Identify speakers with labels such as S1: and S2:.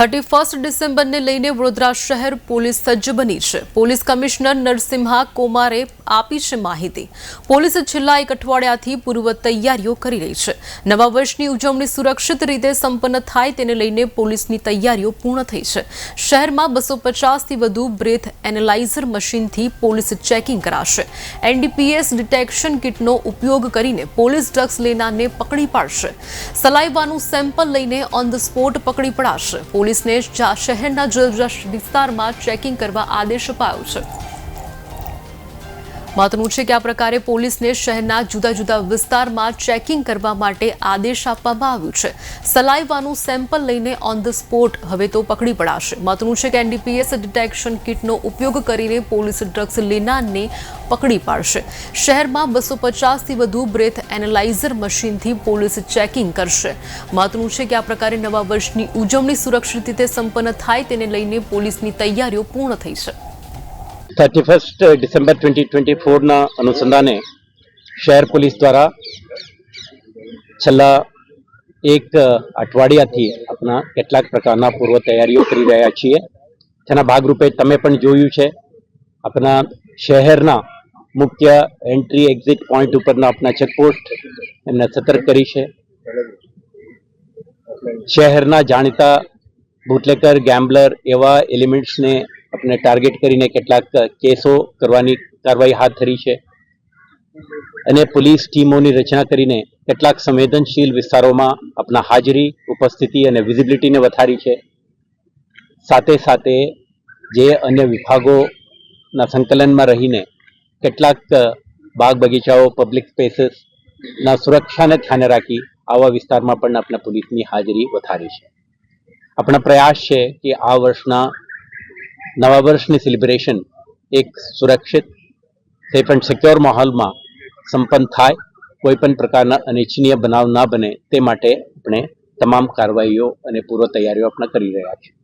S1: Thirty first ડિસેમ્બરને લઈને વડોદરા શહેર police સજ્જ બની છે. પોલીસ કમિશનર નરસિમ્હા કોમારે આપી છે માહિતી. પોલીસ છેલ્લા એક અઠવાડિયાથી પૂર્વ તૈયારીઓ કરી રહી છે. નવા વર્ષની ઉજવણી સુરક્ષિત રીતે સંપન્ન થાય તેને લઈને પોલીસની તૈયારીઓ પૂર્ણ થઈ છે. શહેરમાં બસો પચાસથી વધુ બ્રેથ એનાલાઇઝર મશીનથી પોલીસ ચેકિંગ કરાશે. એનડીપીએસ ડિટેક્શન કિટનો ઉપયોગ કરીને પોલીસ ડ્રગ્સ લેનારને પકડી પાડશે. સલાઈવાનું સેમ્પલ લઈને ઓન ધ સ્પોટ પકડી પડાશે. પોલીસને શહેરના જુદા વિસ્તારમાં ચેકિંગ કરવા આદેશ અપાયો છે. મહત્વનું છે કે આ પ્રકારે પોલીસને શહેરના જુદા જુદા વિસ્તારમાં ચેકિંગ કરવા માટે આદેશ આપવામાં આવ્યું છે. સલાઈવાનું સેમ્પલ લઈને ઓન ધ સ્પોટ હવે તો પકડી પડાશે. મહત્વનું છે કે એનડીપીએસ ડિટેક્શન કિટનો ઉપયોગ કરીને પોલીસ ડ્રગ્સ લેનારને પકડી પાડશે. શહેરમાં બસો પચાસથી વધુ બ્રેથ એનાલાઇઝર મશીનથી પોલીસ ચેકિંગ કરશે. મહત્વનું છે કે આ પ્રકારે નવા વર્ષની ઉજવણી સુરક્ષિત રીતે સંપન્ન થાય તેને લઈને પોલીસની તૈયારીઓ પૂર્ણ થઈ છે.
S2: Thirty first December twenty twenty ફોરના અનુસંધાને શહેર પોલીસ દ્વારા છેલ્લા એક અઠવાડિયાથી આપણા કેટલાક પ્રકારના પૂર્વ તૈયારીઓ કરી રહ્યા છીએ તેના ભાગરૂપે તમે પણ જોયું છે આપણા શહેરના મુખ્ય એન્ટ્રી એક્ઝિટ પોઈન્ટ ઉપરના આપણા ચેકપોસ્ટ એમને સતર્ક કરી છે શહેરના જાણીતા બુટલેકર ગેમ્બલર એવા એલિમેન્ટ્સને આપણે ટાર્ગેટ કરીને કેટલાક કેસો કરવાની કાર્યવાહી હાથ ધરી છે. અને પોલીસ ટીમોની રચના કરીને કેટલાક સંવેદનશીલ વિસ્તારોમાં આપણા હાજરી, ઉપસ્થિતિ અને વિઝિબિલિટીને વધારી છે. સાથે સાથે જે અન્ય વિભાગોના સંકલનમાં રહીને કેટલાક બાગ બગીચાઓ પબ્લિક સ્પેસીસના સુરક્ષાને ધ્યાને રાખી આવા વિસ્તારમાં પણ આપણા પોલીસની હાજરી વધારી છે. આપણા પ્રયાસ છે કે આ વર્ષના નવા વર્ષની સેલિબ્રેશન એક સુરક્ષિત સેફ એન્ડ સિક્યોર માહોલમાં સંપન્ન થાય, કોઈ પણ પ્રકારના અનિચ્છનીય બનાવ ના બને તે માટે આપણે તમામ કાર્યવાહીઓ અને પૂર્વ તૈયારીઓ આપણે કરી રહ્યા છીએ.